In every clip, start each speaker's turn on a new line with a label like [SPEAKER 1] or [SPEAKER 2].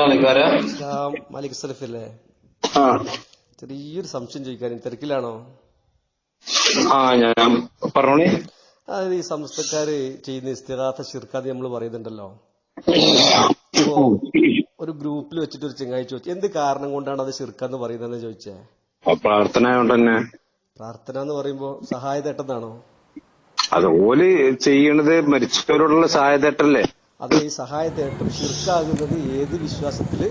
[SPEAKER 1] ഇസ്ലാം മാലിക് സലഫ്
[SPEAKER 2] ആ.
[SPEAKER 1] ചെറിയൊരു സംശയം ചോദിക്കാൻ തിരക്കിലാണോ?
[SPEAKER 2] ആ ഞാൻ പറഞ്ഞോളി.
[SPEAKER 1] അതായത് ഈ സംസ്ഥക്കാര് ചെയ്യുന്ന ഇസ്തിഹാത്ത ശിർക്കാതെ നമ്മൾ പറയുന്നുണ്ടല്ലോ. ഒരു ഗ്രൂപ്പിൽ വെച്ചിട്ട് ഒരു ചെങ്ങായി ചോദിച്ചു എന്ത് കാരണം കൊണ്ടാണ് അത് ശിർക്കാന്ന് പറയുന്നതെന്ന് ചോദിച്ചേ?
[SPEAKER 2] ആ പ്രാർത്ഥന തന്നെ.
[SPEAKER 1] പ്രാർത്ഥന എന്ന് പറയുമ്പോ സഹായതേട്ടെന്നാണോ
[SPEAKER 2] അത് ഓൽ ചെയ്യണത് മരിച്ചവരോടുള്ള സഹായതട്ടല്ലേ?
[SPEAKER 1] അത് ഈ സഹായതേട്ടം ശിർക്കാകുന്നത് ഏത് വിശ്വാസത്തിൽ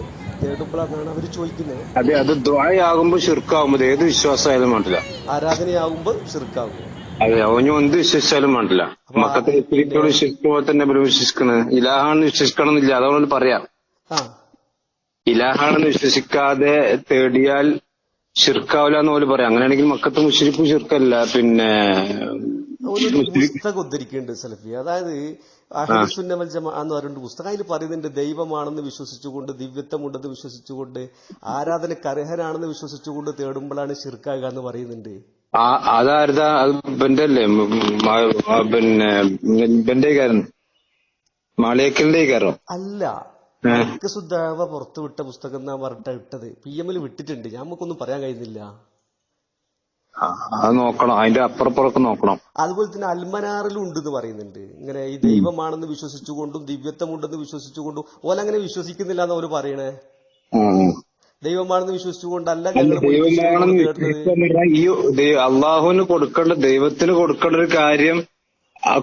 [SPEAKER 1] തേടുമ്പോഴാണ് അവർ ചോദിക്കുന്നത്.
[SPEAKER 2] അതെ അത് ദ്വായാകുമ്പോ ശിർക്കാവുമ്പോ ഏത് വിശ്വാസമായാലും വേണ്ടില്ല.
[SPEAKER 1] ആരാധനയാകുമ്പോ ശിർക്കാകും.
[SPEAKER 2] അതെ അവന് എന്ത് വിശ്വസിച്ചാലും വേണ്ടില്ല. മക്കത്തെ സ്പിരിറ്റോട് വിശ്വസിക്കുമ്പോൾ തന്നെ ഇവർ വിശ്വസിക്കുന്നത് ഇലാഹാണെന്ന് വിശ്വസിക്കണം എന്നില്ല അതുകൊണ്ട് പറയാം ഇലാഹാണെന്ന് വിശ്വസിക്കാതെ തേടിയാൽ ഷിർക്കാവില്ല എന്ന് പോലും പറയാം. അങ്ങനെയാണെങ്കിൽ മക്കത്ത് മുഷിരിപ്പ് ഷിർക്കല്ല പിന്നെ
[SPEAKER 1] ഉദ്ധരിക്കുന്നുണ്ട് സലഫി അതായത് അഹ്ലുസുന്നവൽ ജമാ എന്ന് പറയുന്ന പുസ്തകം അതിൽ പറയുന്നുണ്ട് ദൈവമാണെന്ന് വിശ്വസിച്ചുകൊണ്ട് ദിവ്യത്വമുണ്ടെന്ന് വിശ്വസിച്ചുകൊണ്ട് ആരാധന അർഹനാണെന്ന് വിശ്വസിച്ചുകൊണ്ട് തേടുമ്പോഴാണ് ശിർക്കാക എന്ന് പറയുന്നുണ്ട്.
[SPEAKER 2] അതാരതാ? അത് അല്ലേ. പിന്നെ കാരൻ മാളിയക്കലിന്റെ
[SPEAKER 1] പുറത്തുവിട്ട പുസ്തകം എന്നാ പറഞ്ഞിട്ട് ഇട്ടത്. പി എമ്മിൽ വിട്ടിട്ടുണ്ട്. ഞാൻ നമുക്കൊന്നും പറയാൻ കഴിയുന്നില്ല.
[SPEAKER 2] അത് നോക്കണം. അതിന്റെ അപ്പുറപ്പുറമൊക്കെ നോക്കണം.
[SPEAKER 1] അതുപോലെ തന്നെ അൽമനാറിലും ഉണ്ടെന്ന് പറയുന്നുണ്ട്. ഇങ്ങനെ ഈ ദൈവമാണെന്ന് വിശ്വസിച്ചുകൊണ്ടും ദിവ്യത്വമുണ്ടെന്ന് വിശ്വസിച്ചുകൊണ്ടും ഓലങ്ങനെ വിശ്വസിക്കുന്നില്ല എന്ന് അവർ പറയണേ? ദൈവമാണെന്ന് വിശ്വസിച്ചുകൊണ്ടല്ല
[SPEAKER 2] ഈ അള്ളാഹുവിന് കൊടുക്കേണ്ട ദൈവത്തിന് കൊടുക്കേണ്ട ഒരു കാര്യം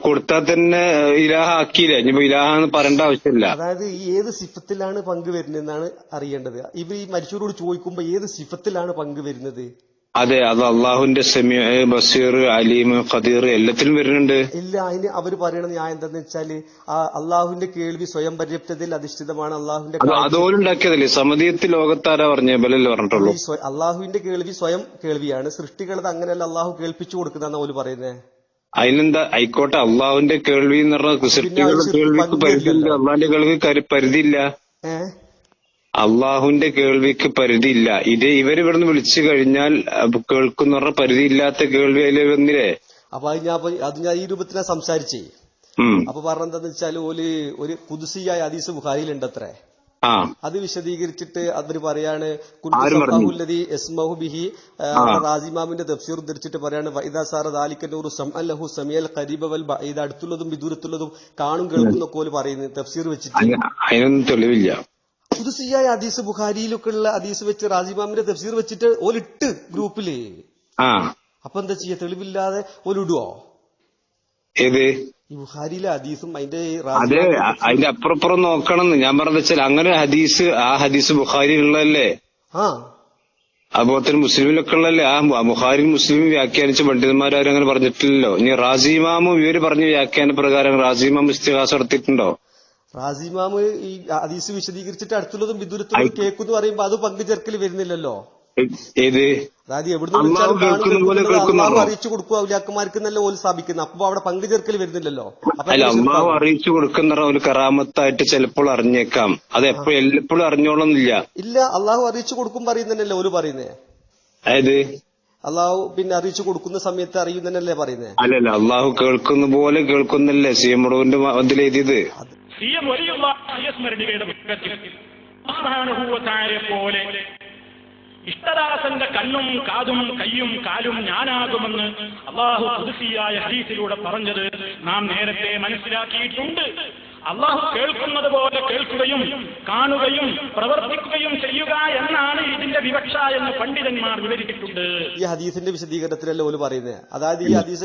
[SPEAKER 2] കൊടുത്താൽ തന്നെ ഇലാഹാക്കിയില്ല? ഇനിയിപ്പോ ഇലാഹാന്ന് പറയേണ്ട ആവശ്യമില്ല.
[SPEAKER 1] അതായത് ഈ ഏത് സിഫത്തിലാണ് പങ്ക് വരുന്നതെന്നാണ് അറിയേണ്ടത്. ഇവർ ഈ മരിച്ചവരോട് ചോദിക്കുമ്പോൾ ഏത് സിഫത്തിലാണ് പങ്ക് വരുന്നത്?
[SPEAKER 2] അതെ അത് അള്ളാഹുവിന്റെ സെമി ബസീർ അലീം ഖദീർ എല്ലാത്തിലും വരുന്നുണ്ട്.
[SPEAKER 1] ഇല്ല അതിന് അവർ പറയണ ന്യായം എന്താന്ന് വെച്ചാൽ അള്ളാഹുവിന്റെ കേൾവി സ്വയം പര്യാപ്തതയിൽ അധിഷ്ഠിതമാണ്
[SPEAKER 2] അള്ളാഹുന്റെ അതോണ്ടാക്കിയതല്ലേ സമതിയത്തിൽ ലോകത്താരാ പറഞ്ഞ? ബലല്ലേ പറഞ്ഞിട്ടുള്ളൂ.
[SPEAKER 1] അള്ളാഹുവിന്റെ കേൾവി സ്വയം കേൾവിയാണ്. സൃഷ്ടികളത് അങ്ങനെയല്ല അള്ളാഹു കേൾപ്പിച്ചു കൊടുക്കുന്ന ഓൽ പറയുന്നത്
[SPEAKER 2] അതിനെന്താ? ആയിക്കോട്ടെ അള്ളാഹുവിന്റെ കേൾവി എന്ന് പറഞ്ഞാൽ സൃഷ്ടികളുടെ കേൾവിക്ക് പരിധിയില്ല. അള്ളാഹിന്റെ കേൾവി പരിധിയില്ല.
[SPEAKER 1] ഏഹ്
[SPEAKER 2] അള്ളാഹുവിന്റെ കേൾവിക്ക് പരിധിയില്ല. ഇത് ഇവരിവിടുന്ന് വിളിച്ചു കഴിഞ്ഞാൽ കേൾക്കുന്നവരുടെ പരിധിയില്ലാത്ത കേൾവി അതിൽ വന്നില്ലേ
[SPEAKER 1] അപ്പൊ അത് ഞാൻ അത് ഞാൻ ഈ രൂപത്തിനാ സംസാരിച്ചേ. അപ്പൊ പറഞ്ഞെന്താന്ന് വെച്ചാൽ ഓൽ ഒരു കുതിസിയായ ഹദീസ് ബുഖാരിയിലുണ്ട് അത്രേ അത് വിശദീകരിച്ചിട്ട് അതിന് പറയാണ് ബിഹി. റാസിമാമിന്റെ തഫ്സീർ ഉദ്ധരിച്ചിട്ട് പറയാണ് വൈദാ സാറ ദാലിക്കന്നൂർ ലഹു സമിയൽ ഖരീബ വൽ ഇത് അടുത്തുള്ളതും വിദൂരത്തുള്ളതും കാണും കേൾക്കുന്നൊക്കെ പോലും പറയുന്നത് തഫ്സീർ വെച്ചിട്ട്.
[SPEAKER 2] തെളിവില്ല.
[SPEAKER 1] കുതിസിയായ അദീസ് ബുഖാരിയിലൊക്കെ ഉള്ള അദീസ് വെച്ച് റാജിബാമിന്റെ തഫ്സീർ വെച്ചിട്ട് ഓലിട്ട്
[SPEAKER 2] ഗ്രൂപ്പിൽ.
[SPEAKER 1] അപ്പൊ എന്താ ചെയ്യാ? തെളിവില്ലാതെ ഓലിടുവോ?
[SPEAKER 2] ഏത്?
[SPEAKER 1] ഈ ബുഖാരിയിലെ ഹദീസും അതിന്റെ
[SPEAKER 2] അതെ അതിന്റെ അപ്പുറപ്പുറം നോക്കണം ഞാൻ പറഞ്ഞ വെച്ചാൽ അങ്ങനെ ഹദീസ് ആ ഹദീസ് ബുഖാരി ഉള്ളതല്ലേ
[SPEAKER 1] ആ.
[SPEAKER 2] അതുപോലെ തന്നെ മുസ്ലിമിലൊക്കെ ഉള്ളതല്ലേ ആ ബുഹാരി മുസ്ലിം വ്യാഖ്യാനിച്ച പണ്ഡിതന്മാരും അങ്ങനെ പറഞ്ഞിട്ടില്ലല്ലോ. ഇനി റാസിമാമും ഇവർ പറഞ്ഞ വ്യാഖ്യാന പ്രകാരം റാസിമാം ഇസ്തിഹാസം നടത്തിയിട്ടുണ്ടോ?
[SPEAKER 1] റാസിമാമ് ഈ ഹദീസ് വിശദീകരിച്ചിട്ട് അടുത്തുള്ളതും വിദൂരത്തുള്ളതും എന്ന് പറയുമ്പോ അത് പങ്ക് ചേർക്കൽ വരുന്നില്ലല്ലോ?
[SPEAKER 2] ഏത്
[SPEAKER 1] അതായത് എവിടുന്ന് അറിയിച്ചു കൊടുക്കുക ഔലിയാക്കന്മാർക്ക് നല്ല ഓൽ സ്ഥാപിക്കുന്നത് അപ്പൊ അവിടെ പങ്ക് ചേർക്കൽ വരുന്നില്ലല്ലോ
[SPEAKER 2] അല്ല
[SPEAKER 1] അത്
[SPEAKER 2] അറിയിച്ചു കൊടുക്കുന്ന ഒരു കറാമത്തായിട്ട് ചിലപ്പോൾ അറിഞ്ഞേക്കാം. അത് എപ്പോഴും എപ്പോഴും അറിഞ്ഞോളന്നില്ല.
[SPEAKER 1] ഇല്ല അള്ളാഹു അറിയിച്ചു കൊടുക്കും പറയുന്നല്ലേ ഓൽ പറയുന്നേ?
[SPEAKER 2] അതായത്?
[SPEAKER 1] അള്ളാഹു പിന്നെ അറിയിച്ചു കൊടുക്കുന്ന സമയത്ത് അറിയുന്നതന്നല്ലേ പറയുന്നേ?
[SPEAKER 2] അല്ലല്ല അള്ളാഹു കേൾക്കുന്ന പോലെ കേൾക്കുന്നല്ലേ സി എം മുടവിന്റെ അതിലെഴുതിയത്?
[SPEAKER 3] സി എം വലിയുള്ള പുസ്തകത്തിൽ സുബ്ഹാനഹുവതആലയെ പോലെ. ഇഷ്ടദാസന്റെ കണ്ണും കാതും കയ്യും കാലും ഞാനാകുമെന്ന് അള്ളാഹു പുതുസിയായ ഹരീസിലൂടെ പറഞ്ഞത് നാം നേരത്തെ മനസ്സിലാക്കിയിട്ടുണ്ട്. അള്ളാഹു കേൾക്കുന്നത് പോലെ കേൾക്കുകയും കാണുകയും പ്രവർത്തിക്കുകയും ചെയ്യുക എന്നാണ് ഇതിന്റെ വിവക്ഷ എന്ന് പണ്ഡിതന്മാർ വിവരിച്ചിട്ടുണ്ട്.
[SPEAKER 1] ഈ ഹദീസിന്റെ വിശദീകരണത്തിലല്ലേ ഓൽ പറയുന്നത് അതായത് ഈ ഹദീസ്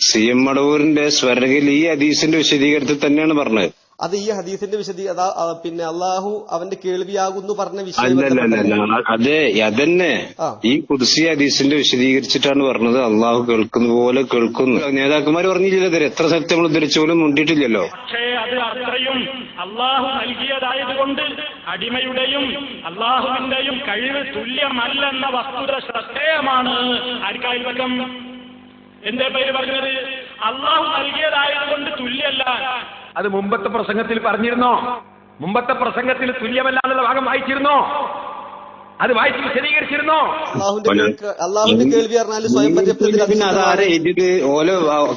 [SPEAKER 2] സി എം മടവൂരിന്റെ സ്വരകിൽ ഈ ഹദീസിന്റെ വിശദീകരണത്തിൽ തന്നെയാണ് പറഞ്ഞത്.
[SPEAKER 1] അത് ഈ ഹദീസിന്റെ വിശദീ അതാ ആ, പിന്നെ അള്ളാഹു അവന്റെ കേൾവിയാകുന്നു പറഞ്ഞ വിഷയം
[SPEAKER 2] അതെ അതന്നെ.
[SPEAKER 1] ആ.
[SPEAKER 2] ഈ കുർസി ഹദീസിന്റെ വിശദീകരിച്ചിട്ടാണ് പറഞ്ഞത്. അള്ളാഹു കേൾക്കുന്ന പോലെ കേൾക്കുന്നു. നേതാക്കന്മാർ പറഞ്ഞില്ലല്ലോ ഇതുവരെ. എത്ര സ്ഥലത്ത് നമ്മൾ ഉദ്ധരിച്ചു പോലും മുണ്ടിട്ടില്ലല്ലോ
[SPEAKER 3] പക്ഷേ അത് അത്രയും അള്ളാഹു നൽകിയതായതുകൊണ്ട് അടിമയുടെയും അള്ളാഹുവിന്റെയും കഴിവ് തുല്യമല്ലെന്ന വസ്തുത ശ്രദ്ധേയമാണ്. ആർക്കായി എന്തേ പേര് പറഞ്ഞത്? അള്ളാഹു നൽകിയതായതുകൊണ്ട് തുല്യല്ല
[SPEAKER 4] അത് മുമ്പത്തെ പ്രസംഗത്തിൽ പറഞ്ഞിരുന്നോ? മുമ്പത്തെ പ്രസംഗത്തിൽ തുല്യമല്ല എന്നുള്ള ഭാഗം വായിച്ചിരുന്നോ? അത് വായിച്ച് വിശദീകരിച്ചിരുന്നോ?
[SPEAKER 1] അള്ളാഹുവിന്റെ കേൾവി പറഞ്ഞാൽ സ്വയം പര്യാപ്തത്തിൽ
[SPEAKER 2] അതാരെ. എഴുതിയത്? ഓല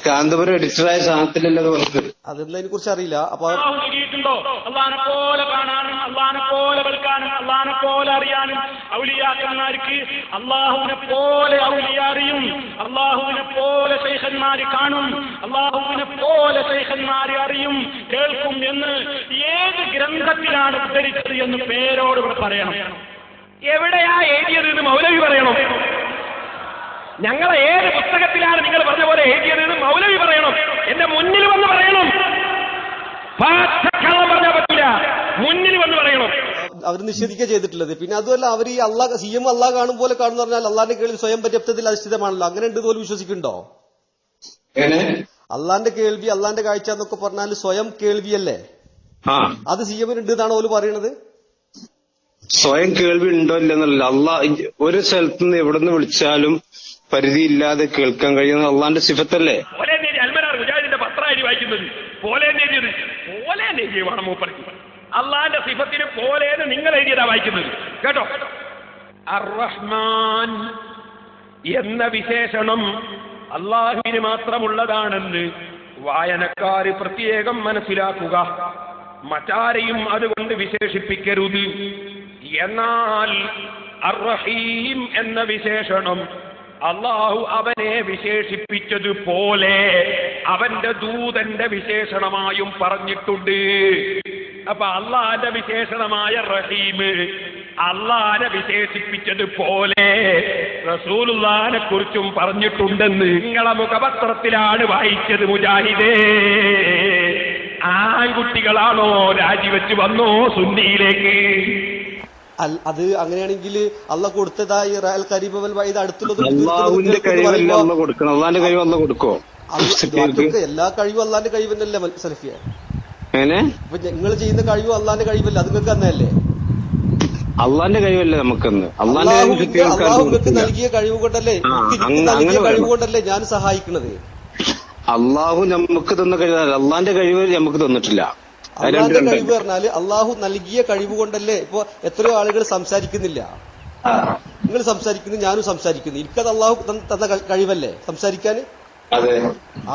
[SPEAKER 2] കാന്തപുരം എഡിറ്ററായ സാധനത്തിലല്ലോ അത് വന്നത്?
[SPEAKER 1] കുറിച്ച് അറിയില്ല. അപ്പൊ
[SPEAKER 3] നൽകിയിട്ടുണ്ടോ? അള്ളഹാനെ പോലെ കാണാനും അള്ളഹാനെ പോലെ കേൾക്കാനും അള്ളഹാനെ പോലെ അറിയാനും ഔലിയാക്കന്മാർക്ക് അള്ളാഹുവിനെ പോലെ ഔലിയ അള്ളാഹുവിനെ പോലെ ശൈഖന്മാര് കാണും. അള്ളാഹുവിനെ പോലെ ശൈഖന്മാര് അറിയും കേൾക്കും എന്ന് ഏത് ഗ്രന്ഥത്തിലാണ് ഉദ്ധരിച്ചത് എന്ന് പേരോട് ഇവിടെ പറയണം.
[SPEAKER 4] എവിടെയാ എഴുതിയത് എന്ന് മൗലവി പറയണം. ഞങ്ങളെ ഏത് പുസ്തകത്തിലാണ് നിങ്ങൾ പറഞ്ഞ പോലെ എഴുതിയത് എന്ന് മൗലവി പറയണം. എന്റെ മുന്നിൽ വന്ന് പറയണം. പറഞ്ഞാൽ പറ്റില്ല മുന്നിൽ വന്ന് പറയണം.
[SPEAKER 1] അവർ നിഷേധിക്കുക ചെയ്തിട്ടുള്ളത്. പിന്നെ അതുമല്ല അവർ ഈ അള്ളാഹ് സി എം അള്ളാഹ് കാണും പോലെ കാണുന്ന പറഞ്ഞാൽ അള്ളാഹിന്റെ കേൾവി സ്വയം പര്യാപ്തത്തിൽ അധിഷ്ഠിതമാണല്ലോ അങ്ങനെ ഉണ്ട് പോലും വിശ്വസിക്കുന്നുണ്ടോ? അള്ളാന്റെ കേൾവി അള്ളാന്റെ കാഴ്ച എന്നൊക്കെ പറഞ്ഞാൽ സ്വയം കേൾവിയല്ലേ?
[SPEAKER 2] ആ.
[SPEAKER 1] അത് സി എമ്മിന് ഉണ്ട് എന്നാണ് ഓൽ പറയണത്?
[SPEAKER 2] സ്വയം കേൾവി ഉണ്ടോ ഇല്ലെന്നല്ല അള്ളാ ഒരു സ്ഥലത്ത് നിന്ന് എവിടെ നിന്ന് വിളിച്ചാലും പരിധിയില്ലാതെ കേൾക്കാൻ കഴിയുന്ന അള്ളാന്റെ സിഫത്തല്ലേ?
[SPEAKER 4] പോലെ വായിക്കുന്നത് പോലെ പോലെ മൂപ്പർക്ക്. അള്ളാന്റെ സിഫത്തിന് നിങ്ങൾ എഴുതിയതാ വായിക്കുന്നത്. കേട്ടോ? അർറഹ്മാൻ എന്ന വിശേഷണം അള്ളാഹുവിന് മാത്രമുള്ളതാണെന്ന് വായനക്കാർ പ്രത്യേകം മനസ്സിലാക്കുക. മറ്റാരെയും അതുകൊണ്ട് വിശേഷിപ്പിക്കരുത്. എന്നാൽ അർറഹീം എന്ന വിശേഷണം അള്ളാഹു അവനെ വിശേഷിപ്പിച്ചതുപോലെ അവന്റെ ദൂതന്റെ വിശേഷണമായും പറഞ്ഞിട്ടുണ്ട്. അപ്പൊ അള്ളാന്റെ വിശേഷണമായ റഹീം അള്ളാനെ വിശേഷിപ്പിച്ചത് പോലെ റസൂലുള്ളാനെ കുറിച്ചും പറഞ്ഞിട്ടുണ്ടെന്ന് നിങ്ങളെ മുഖപത്രത്തിലാണ് വായിച്ചത് മുജാഹിദേ ആൺകുട്ടികളാണോ രാജിവെച്ച് വന്നോ സുന്നിയിലേക്ക്
[SPEAKER 1] അൽ- അത് അങ്ങനെയാണെങ്കിൽ അള്ള കൊടുത്തതായി റയൽ കരീബൽ വൈദ് അടുത്തുള്ളത് എല്ലാ കഴിവും അള്ളാന്റെ കഴിവ് തന്നെയല്ലേ സലഫിയ അപ്പൊ നിങ്ങൾ ചെയ്യുന്ന കഴിവ് അള്ളാന്റെ കഴിവല്ല? അത് നിങ്ങൾക്ക് തന്നെയല്ലേ?
[SPEAKER 2] അള്ളാന്റെ കഴിവല്ലേ നമുക്കെന്ന്? അള്ളാന്റെ കഴിവ്
[SPEAKER 1] നിങ്ങൾക്ക് നൽകിയ കഴിവ് കൊണ്ടല്ലേ? നൽകിയ കഴിവ് കൊണ്ടല്ലേ ഞാൻ സഹായിക്കുന്നത്?
[SPEAKER 2] അള്ളാഹു നമുക്ക് തന്ന കഴിവല്ല അള്ളാന്റെ കഴിവ് നമുക്ക് തന്നിട്ടില്ല.
[SPEAKER 1] അള്ളാന്റെ കഴിവ് പറഞ്ഞാൽ അള്ളാഹു നൽകിയ കഴിവ് കൊണ്ടല്ലേ? ഇപ്പൊ എത്രയോ ആളുകൾ സംസാരിക്കുന്നില്ല. നിങ്ങൾ സംസാരിക്കുന്നു ഞാനും സംസാരിക്കുന്നു. എനിക്കത് അള്ളാഹു തന്ന- കഴിവല്ലേ? സംസാരിക്കാന്
[SPEAKER 2] അതെ.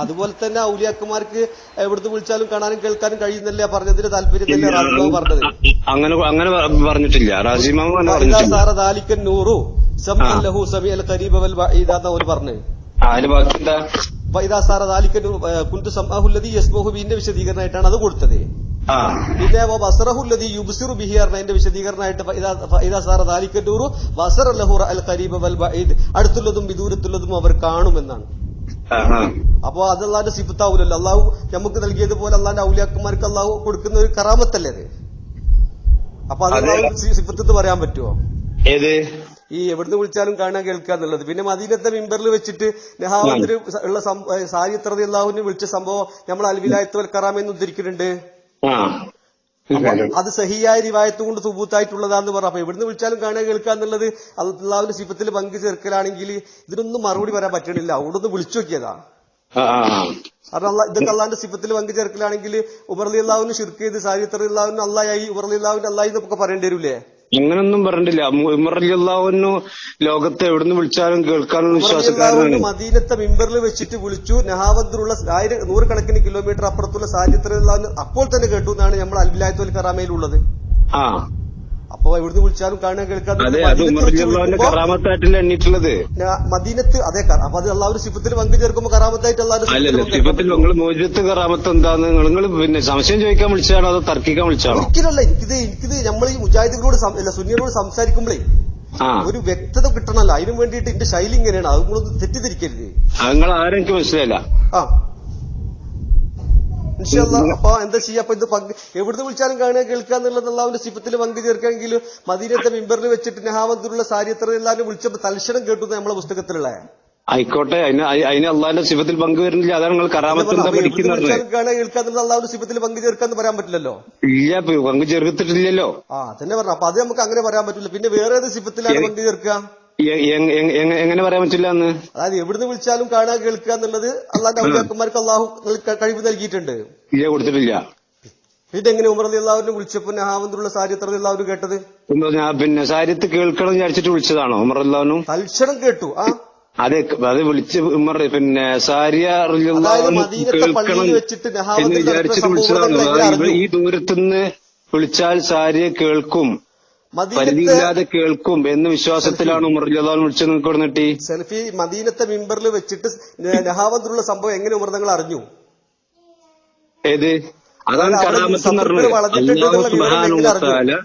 [SPEAKER 1] അതുപോലെ തന്നെ ഔലിയാക്കന്മാർക്ക് എവിടുന്ന് വിളിച്ചാലും കാണാനും കേൾക്കാനും കഴിയുന്നല്ലേ പറഞ്ഞതിന്റെ താല്പര്യം റാസിമാവ് പറഞ്ഞത്.
[SPEAKER 2] അങ്ങനെ അങ്ങനെ പറഞ്ഞിട്ടില്ല. പറഞ്ഞിട്ടില്ല.
[SPEAKER 1] സാറ ദാലിക്കൻ നൂറു. ലഹു സമീ അൽ ഖരീബ വൽ ബഈദ എന്ന് പറഞ്ഞു.
[SPEAKER 2] അതിന് ബാക്കി എന്താ
[SPEAKER 1] ഫൈദാ സാറ ദാലിക്കൻ കുന്തു സമാഹുല്ലതി യസ്മോഹു ബിന്റെ വിശദീകരണമായിട്ടാണ് അത് കൊടുത്തത്. പിന്നെ ബസറഹുല്ലതി യുബ്സിറു ബിഹി പറഞ്ഞതിന്റെ വിശദീകരണമായിട്ട് സാറ ദാലിക്കൻ നൂറു ബസറ ലഹു അൽ വൽ ബഈദ് അടുത്തുള്ളതും വിദൂരത്തുള്ളതും അവർ കാണുമെന്നാണ്. അപ്പോ അത് അള്ളാന്റെ സിഫത്താവൂലല്ലോ. അള്ളാഹു നമുക്ക് നൽകിയതുപോലെ അള്ളാന്റെ ഔലിയാക്കന്മാർക്ക് അള്ളാഹു കൊടുക്കുന്ന ഒരു കറാമത്തല്ലേ അത് അപ്പൊ അത്. സിഫത്ത് പറയാൻ പറ്റുമോ
[SPEAKER 2] ഏത്?
[SPEAKER 1] ഈ എവിടുന്ന് വിളിച്ചാലും കാണാൻ കേൾക്കുക എന്നുള്ളത്. പിന്നെ മദീനത്തെ മിമ്പറിൽ വെച്ചിട്ട് നെഹാവത്തിന് ഉള്ള സാരിത്രതി അള്ളാഹുവിനെ വിളിച്ച സംഭവം നമ്മൾ അൽവിലായത്ത് വൽ കറാമെന്ന് ഉദ്ധരിക്കുന്നുണ്ട്. അത് സഹിയായ റിവായത്ത് കൊണ്ട് സുബൂത്തായിട്ടുള്ളതാന്ന് പറഞ്ഞു. അപ്പൊ എവിടുന്ന് വിളിച്ചാലും കാണുക കേൾക്കുക എന്നുള്ളത് അള്ളാഹുവിന്റെ സിഫത്തിൽ പങ്കു ചേർക്കലാണെങ്കിൽ ഇതിനൊന്നും മറുപടി പറയാൻ പറ്റണില്ല. അവിടുന്ന് വിളിച്ചു നോക്കിയതാ. കാരണം അല്ല ഇതൊക്കെ അള്ളാഹിന്റെ സിഫത്തിൽ പങ്കു ചേർക്കലാണെങ്കിൽ ഉബർലി അള്ളാഹുവിന് ഷിർക്ക് ചെയ്ത് സാരിത്തറി അള്ളാഹുവിന് അള്ളായി ഉബർലി അള്ളാഹുവിന്റെ അള്ളായി എന്നൊക്കെ പറയേണ്ടി വരൂലേ?
[SPEAKER 2] അങ്ങനൊന്നും പറഞ്ഞിട്ടില്ല. ഉമർലാവുന്നു ലോകത്ത് എവിടുന്ന് വിളിച്ചാലും കേൾക്കാനുള്ള വിശ്വാസക്കാരനാണ്.
[SPEAKER 1] മദീനത്തെ മിമ്പറിൽ വെച്ചിട്ട് വിളിച്ചു. നഹാവന്തിലുള്ള ആയിരം നൂറുകണക്കിന് കിലോമീറ്റർ അപ്പുറത്തുള്ള അള്ളാഹുവിന് അപ്പോൾ തന്നെ കേട്ടു എന്നാണ് നമ്മൾ അൽബിലായത്തുൽ കറാമയിലുള്ളത്.
[SPEAKER 2] ആ.
[SPEAKER 1] അപ്പൊ എവിടുന്ന് വിളിച്ചാലും കാണാൻ
[SPEAKER 2] കേൾക്കാതെ കറാമത്തായിട്ടല്ലേ എണ്ണീട്ടുള്ളത്?
[SPEAKER 1] മദീനത്ത് അതേ അപ്പൊ അത് എല്ലാവരും സിഫത്തിൽ പങ്കു ചേർക്കുമ്പോൾ കറാമത്തായിട്ട്
[SPEAKER 2] അല്ലല്ല സിഫത്തിൽ നിങ്ങൾ മോചിതത്ത് കറാമത്ത് എന്താന്ന് നിങ്ങൾ പിന്നെ സംശയം ചോദിക്കാൻ വിളിച്ചാണോ അതോ തർക്കിക്കാൻ വിളിച്ചാണോ
[SPEAKER 1] ഒരിക്കലല്ല എനിക്കിത് എനിക്കിത് നമ്മൾ ഈ മുജാഹിദികളോട് സുന്നിയോട് സംസാരിക്കുമ്പോഴേ ഒരു വ്യക്തത കിട്ടണല്ലോ അതിനു വേണ്ടിയിട്ട് എന്റെ ശൈലി ഇങ്ങനെയാണ്. അത് നിങ്ങളൊന്ന് തെറ്റിദ്ധരിക്കരുത്.
[SPEAKER 2] നിങ്ങൾ ആരും എനിക്ക് മനസ്സിലായില്ല.
[SPEAKER 1] ആ. അപ്പൊ എന്താ ചെയ്യാ? അപ്പൊ ഇത് പങ്ക് എവിടുന്ന് വിളിച്ചാലും കാണുക കേൾക്കുക എന്നുള്ളത് അള്ളാഹുവിന്റെ സിപ്പത്തിൽ പങ്കു ചേർക്കാമെങ്കിൽ മദീനത്തെ മിമ്പറിൽ വെച്ചിട്ട് നെഹാമന്തുള്ള സാരിത്ര എല്ലാവരും വിളിച്ചപ്പോ തൽക്ഷണം കേട്ടു നമ്മളെ പുസ്തകത്തിലുള്ള
[SPEAKER 2] ആയിക്കോട്ടെ അതിന് അതിന് അള്ളാഹിന്റെ സിഫത്തിൽ പങ്കുവരുന്നില്ല അതാണ് നിങ്ങൾ കറാമത്ത് പഠിക്കുന്നത്?
[SPEAKER 1] അള്ളാഹുന്റെ എന്നുള്ളത് പങ്കു ചേർക്കാന്ന് പറയാൻ പറ്റില്ലല്ലോ?
[SPEAKER 2] ഇല്ല പങ്ക് പങ്കു ചേർത്തിട്ടില്ലല്ലോ.
[SPEAKER 1] ആ തന്നെ പറഞ്ഞു അപ്പൊ അത് നമുക്ക് അങ്ങനെ പറയാൻ പറ്റില്ല. പിന്നെ വേറെ ഏത് സിപ്പത്തിലാണ് പങ്കു ചേർക്കുക?
[SPEAKER 2] എങ്ങനെ പറയാൻ പറ്റില്ല എന്ന്
[SPEAKER 1] അതായത് എവിടുന്ന് വിളിച്ചാലും കാണാൻ കേൾക്കുക എന്നുള്ളത് അള്ളാന്റെ ഔലിയാക്കന്മാർക്ക് അള്ളാഹു കഴിവ് നൽകിയിട്ടുണ്ട്.
[SPEAKER 2] ഇല്ല കൊടുത്തിട്ടില്ല.
[SPEAKER 1] പിന്നെ എങ്ങനെ ഉമർ അള്ളാഹുവിനെ വിളിച്ചപ്പോ നഹാവന്തുള്ള സാരിത്ര എല്ലാവരും കേട്ടത്?
[SPEAKER 2] പിന്നെ സാരിത്ത് കേൾക്കണം വിചാരിച്ചിട്ട് വിളിച്ചതാണോ ഉമർ ഉമറല്ലാനും
[SPEAKER 1] തൽക്ഷണം കേട്ടു ആ.
[SPEAKER 2] അതെ അത് വിളിച്ച് ഉമർ പിന്നെ സാരിയ കേൾക്കണം എന്ന് വിചാരിച്ചിട്ട് വിളിച്ചതാണ്? ഈ ദൂരത്തുനിന്ന് വിളിച്ചാൽ സാരിയെ കേൾക്കും. പരിധിയില്ലാതെ കേൾക്കും എന്ന് വിശ്വാസത്തിലാണ് ഉമർ വിളിച്ചത് നിങ്ങൾക്ക് ഇവിടെ
[SPEAKER 1] സെൽഫി മദീനത്തെ മിമ്പറിൽ വെച്ചിട്ട് നഹാവന്തുള്ള സംഭവം എങ്ങനെ ഉമർ നിങ്ങൾ അറിഞ്ഞു?
[SPEAKER 2] ഏത്? അതാണ് കറാമത്ത് പറഞ്ഞത്.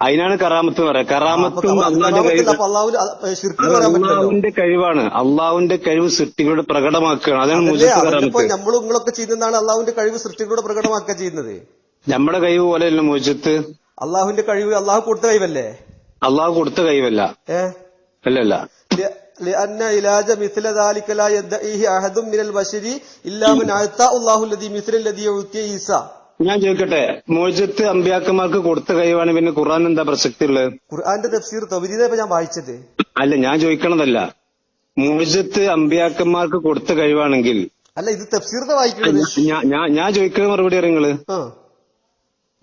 [SPEAKER 2] അതിനാണ് കറാമത്ത് എന്ന് പറയാം കറാമത്തും അള്ളാഹുവിന്റെ കഴിവാണ്. അള്ളാഹുവിന്റെ കഴിവ് സൃഷ്ടികളുടെ പ്രകടമാക്കുകയാണ്. അതാണ്
[SPEAKER 1] നമ്മളും നിങ്ങളൊക്കെ ചെയ്യുന്നതാണ് അള്ളാഹുവിന്റെ കഴിവ് സൃഷ്ടികളുടെ പ്രകടമാക്കുക ചെയ്യുന്നത്.
[SPEAKER 2] നമ്മുടെ കഴിവ് പോലെയല്ല മുജത്ത്
[SPEAKER 1] അള്ളാഹുവിന്റെ കഴിവ് അള്ളാഹു കൊടുത്ത കഴിവല്ലേ
[SPEAKER 2] അള്ളാഹു കൊടുത്ത കഴിവല്ല
[SPEAKER 1] ഏ
[SPEAKER 2] അല്ലല്ല
[SPEAKER 1] ല- لأن علاج مثل ذلك لا يدعيه أحد من البشر إلا من أعطاه الله الذي مثل الذي يعطي عيسى
[SPEAKER 2] ഞാൻ ചോദിക്കട്ടെ മോചത്ത് അമ്പ്യാക്കന്മാർക്ക് കൊടുത്ത കഴിവാണ് പിന്നെ ഖുർആൻ എന്താ പ്രസക്തി ഉള്ളത്
[SPEAKER 1] ഖുർആന്റെ തഫ്സീർ തവരീത ഞാൻ വായിച്ചത്
[SPEAKER 2] അല്ല ഞാൻ ചോദിക്കണതല്ല മോചത്ത് അമ്പ്യാക്കന്മാർക്ക് കൊടുത്ത കഴിവാണെങ്കിൽ
[SPEAKER 1] അല്ല ഇത് തഫ്സീറിന്റെ വായിക്കണത്
[SPEAKER 2] ഞാൻ ഞാൻ ഞാൻ ചോദിക്കുന്ന മറുപടി അറിയങ്ങള്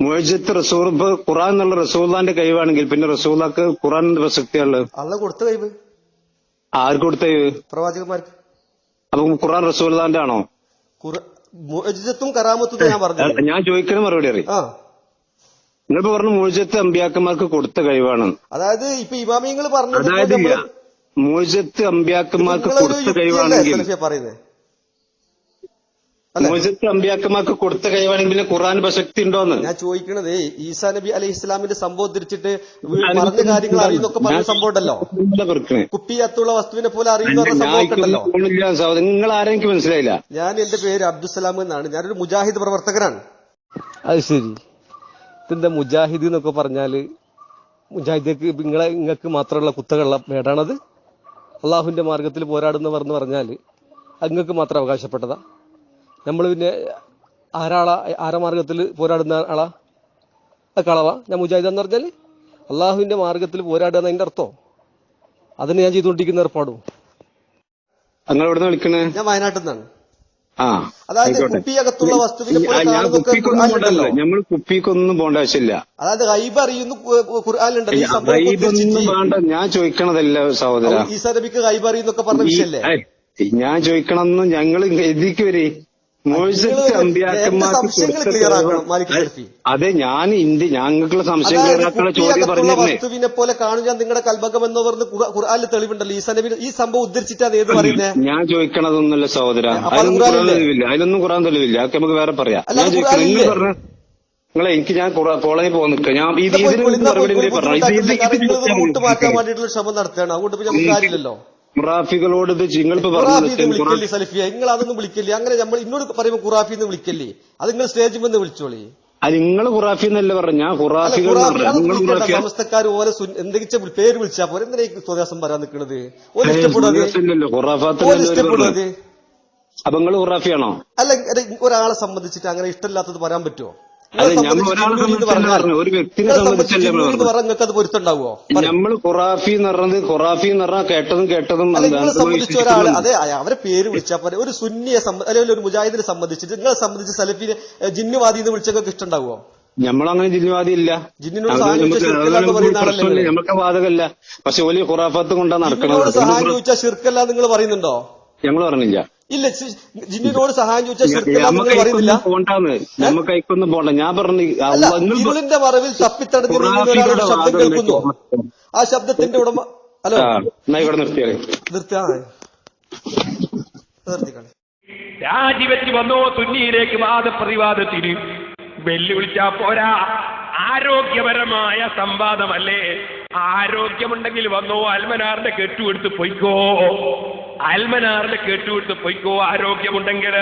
[SPEAKER 2] മോചത്ത് റസൂർ ഖുറാൻ എന്നുള്ള റസൂള്ളാന്റെ കഴിവാണെങ്കിൽ പിന്നെ റസൂല്ലാക്ക് ഖുറാൻ പ്രസക്തിയുള്ളത്
[SPEAKER 1] അള്ള കൊടുത്ത കഴിവ്.
[SPEAKER 2] ആർക്ക് കൊടുത്ത കഴിവ്?
[SPEAKER 1] പ്രവാചകന്മാർക്ക്.
[SPEAKER 2] അപ്പൊ ഖുറാൻ റസൂള്ളാന്റെ ആണോ?
[SPEAKER 1] മുഅജിസത്തും കറാമത്തും ഞാൻ പറഞ്ഞു
[SPEAKER 2] ഞാൻ ചോദിക്കുന്ന മറുപടി അറിയും. നിങ്ങളിപ്പോ പറഞ്ഞു മോചത്ത് അമ്പ്യാക്കന്മാർക്ക് കൊടുത്ത കഴിവാണ്.
[SPEAKER 1] അതായത് ഇപ്പൊ ഇമാമിയങ്ങൾ പറഞ്ഞു
[SPEAKER 2] അതായത് മോചത്ത് അമ്പ്യാക്കന്മാർക്ക് കൊടുത്ത കഴിവാണെങ്കിൽ
[SPEAKER 1] പറയുന്നത്
[SPEAKER 2] മോചത്ത് അമ്പ്യാക്കന്മാർക്ക് കൊടുത്ത കഴിവാണെങ്കിൽ പിന്നെ ഖുറാൻ പ്രസക്തി ഉണ്ടോന്ന്?
[SPEAKER 1] ഞാൻ ചോദിക്കണത് ഈസാ നബി അലൈഹി ഇസ്ലാമിന്റെ സംഭവം തിരിച്ചിട്ട് പറഞ്ഞ കാര്യങ്ങൾ അറിയുന്നൊക്കെ പറഞ്ഞ സംഭവം ഉണ്ടല്ലോ
[SPEAKER 2] കുപ്പി അത്തുള്ള
[SPEAKER 1] കുപ്പിയത്തുള്ള വസ്തുവിനെ പോലെ അറിയുന്ന
[SPEAKER 2] നിങ്ങൾ ആരെയും എനിക്ക് മനസ്സിലായില്ല.
[SPEAKER 1] ഞാൻ എന്റെ പേര് അബ്ദുസലാം എന്നാണ്. ഞാനൊരു മുജാഹിദ് പ്രവർത്തകനാണ്.
[SPEAKER 5] അത് ശരി. ഇതിന്റെ മുജാഹിദ് എന്നൊക്കെ പറഞ്ഞാൽ മുജാഹിദക്ക് നിങ്ങളെ നിങ്ങൾക്ക് മാത്രമുള്ള കുത്തകളുള്ള വേടാണത് അള്ളാഹുവിന്റെ മാർഗത്തിൽ പോരാടുന്നവർ എന്ന് പറഞ്ഞാൽ അങ്ങക്ക് മാത്രം അവകാശപ്പെട്ടതാ? നമ്മൾ പിന്നെ ആരാളാ ആരമാർഗത്തിൽ പോരാടുന്ന ആളാ? ആ കളവ. ഞാൻ മുജാഹിദ് എന്ന് പറഞ്ഞാൽ അള്ളാഹുവിന്റെ മാർഗത്തിൽ പോരാടുക എന്നതിന്റെ അർത്ഥം. അതിന് ഞാൻ ചെയ്തുകൊണ്ടിരിക്കുന്ന ഏർപ്പാടും.
[SPEAKER 2] നിങ്ങൾ എവിടെ നിന്ന് വിളിക്കണേ?
[SPEAKER 1] ഞാൻ വയനാട്ടിൽ നിന്നാണ്.
[SPEAKER 2] ആ
[SPEAKER 1] അതായത്. കുപ്പിയകത്തുള്ള വസ്തുവിനെ.
[SPEAKER 2] നമ്മൾ കുപ്പിക്കൊന്നും പോണ്ട ആവശ്യമില്ല.
[SPEAKER 1] അതായത് ഗൈബ് അറിയുന്നു
[SPEAKER 2] വേണ്ട. ഞാൻ ചോദിക്കണതല്ല സഹോദര.
[SPEAKER 1] അപ്പോൾ ഈസാ നബിക്ക് ഗൈബ് അറിയുന്നൊക്കെ പറഞ്ഞ വിഷയല്ലേ?
[SPEAKER 2] ഞാൻ ചോദിക്കണമെന്ന് ഞങ്ങൾ എഴുതിക്കുവരെ വരെ അതെ ഞാൻ ഇന്ത്യ ഞങ്ങൾക്കുള്ള സംശയം
[SPEAKER 1] അതായത്
[SPEAKER 2] ക്ലിയറാക്കുള്ള ചോദ്യം പറഞ്ഞിരുന്നേ.
[SPEAKER 1] വസ്തുവിനെ പോലെ കാണും ഞാൻ നിങ്ങളുടെ കൽബകം എന്ന് പറഞ്ഞ് ഖുർആാനിൽ തെളിവുണ്ടല്ലോ. ഈ നബി ഈ സംഭവം ഉദ്ധരിച്ചിട്ടാണ് ഏത് പറയുന്നത്
[SPEAKER 2] ഞാൻ ചോദിക്കണതൊന്നുമല്ല സഹോദര. അതിനൊന്നും ഖുറാൻ? തെളിവില്ല. അതിലൊന്നും ഖുറാൻ തെളിവില്ല. അതൊക്കെ നമുക്ക് വേറെ പറയാം. ഞാൻ ചോദിക്കണം നിങ്ങൾ പറഞ്ഞ നിങ്ങളെ എനിക്ക് ഞാൻ കോളേജിൽ പോകാൻ നിൽക്കുക ഞാൻ
[SPEAKER 1] ഈ
[SPEAKER 2] ഇതിന് മറുപടി പറഞ്ഞു ഇത്
[SPEAKER 1] വേണ്ടിയിട്ടുള്ള ശ്രമം നടത്തുകയാണ്. അതുകൊണ്ട് നമുക്ക് കാര്യമില്ലല്ലോ.
[SPEAKER 2] ഖുറാഫികളോട് ഇത് നിങ്ങൾ
[SPEAKER 1] വിളിക്കല്ലേ സലഫിയ? നിങ്ങൾ അതൊന്നും വിളിക്കല്ലേ? അങ്ങനെ നമ്മൾ ഇന്നോട് പറയുമ്പോൾ ഖുറാഫി എന്ന് വിളിക്കല്ലേ? അത് നിങ്ങൾ സ്റ്റേജിൽ വന്ന് വിളിച്ചോളി.
[SPEAKER 2] നിങ്ങൾ ഖുറാഫി എന്നല്ല പറഞ്ഞ ഖുറാഫികൾ
[SPEAKER 1] സമസ്തക്കാർ ഓരോ എന്തെങ്കിലും പേര് വിളിച്ചാ പോലെ എന്തിനാ സ്വദേശം വരാൻ നിൽക്കുന്നത് ഇഷ്ടപ്പെടുന്നത്
[SPEAKER 2] അപ്പൊ നിങ്ങൾ ഖുറാഫിയാണോ?
[SPEAKER 1] അല്ല, ഒരാളെ സംബന്ധിച്ചിട്ട് അങ്ങനെ ഇഷ്ടമില്ലാത്തത് പറയാൻ പറ്റുമോ
[SPEAKER 2] ഒരു വ്യക്തിനെ സംബന്ധിച്ചല്ല പറഞ്ഞത്.
[SPEAKER 1] അത് പൊരുത്തുണ്ടാവുമോ
[SPEAKER 2] നമ്മൾ ഖുറാഫി എന്ന് പറഞ്ഞത് ഖുറാഫി എന്ന് പറഞ്ഞാൽ കേട്ടതും കേട്ടതും
[SPEAKER 1] സംബന്ധിച്ച്. ഒരാൾ അതെ അവരെ പേര് വിളിച്ചാൽ പോലെ ഒരു സുന്നിയെ അല്ലെങ്കിൽ ഒരു മുജാഹിദിനെ സംബന്ധിച്ചിട്ട് നിങ്ങളെ സംബന്ധിച്ച് സലഫിനെ ഏഹ്, ജിന്നുവാദി എന്ന് വിളിച്ചൊക്കെ ഇഷ്ടമുണ്ടാവോ?
[SPEAKER 2] നമ്മളങ്ങനെ ജിന്നുവാദി ഇല്ല. നമുക്ക് ബാധകല്ല പക്ഷെ വലിയ ഖുറാഫത്ത് കൊണ്ടാണ് നടക്കുന്നത്
[SPEAKER 1] സഹായം ചോദിച്ചാൽ ശിർക്കല്ല നിങ്ങൾ പറയുന്നുണ്ടോ?
[SPEAKER 2] ഞങ്ങൾ പറഞ്ഞില്ല.
[SPEAKER 1] ഇല്ല ജിന്നിനോട് സഹായം ചോദിച്ചാൽ
[SPEAKER 2] പോണ്ടാന്ന്. നമുക്ക് അയക്കൊന്നും പോണ്ട. ഞാൻ പറഞ്ഞു
[SPEAKER 1] ഇരുളിന്റെ മറവിൽ തപ്പിത്തടഞ്ഞു ശബ്ദം കേൾക്കുന്നു. ആ ശബ്ദത്തിന്റെ ഉടമ ഹലോ?
[SPEAKER 2] നിർത്തിയാലേ
[SPEAKER 1] നിർത്തിയാ? നിർത്തിക്കളെ
[SPEAKER 4] രാജിവെച്ച് വന്നോ സുന്നിയിലേക്ക് വാദപ്രതിവാദത്തിന്? വെല്ലുവിളിച്ചാ പോരാ. ആരോഗ്യപരമായ സംവാദമല്ലേ? ആരോഗ്യമുണ്ടെങ്കിൽ വന്നോ അൽമനാറിന്റെ കെട്ടുകൊടുത്ത് പൊയ്ക്കോ. അൽമനാറിന്റെ കേട്ടുവിട്ട് പൊയ്ക്കോ ആരോഗ്യമുണ്ടെങ്കിൽ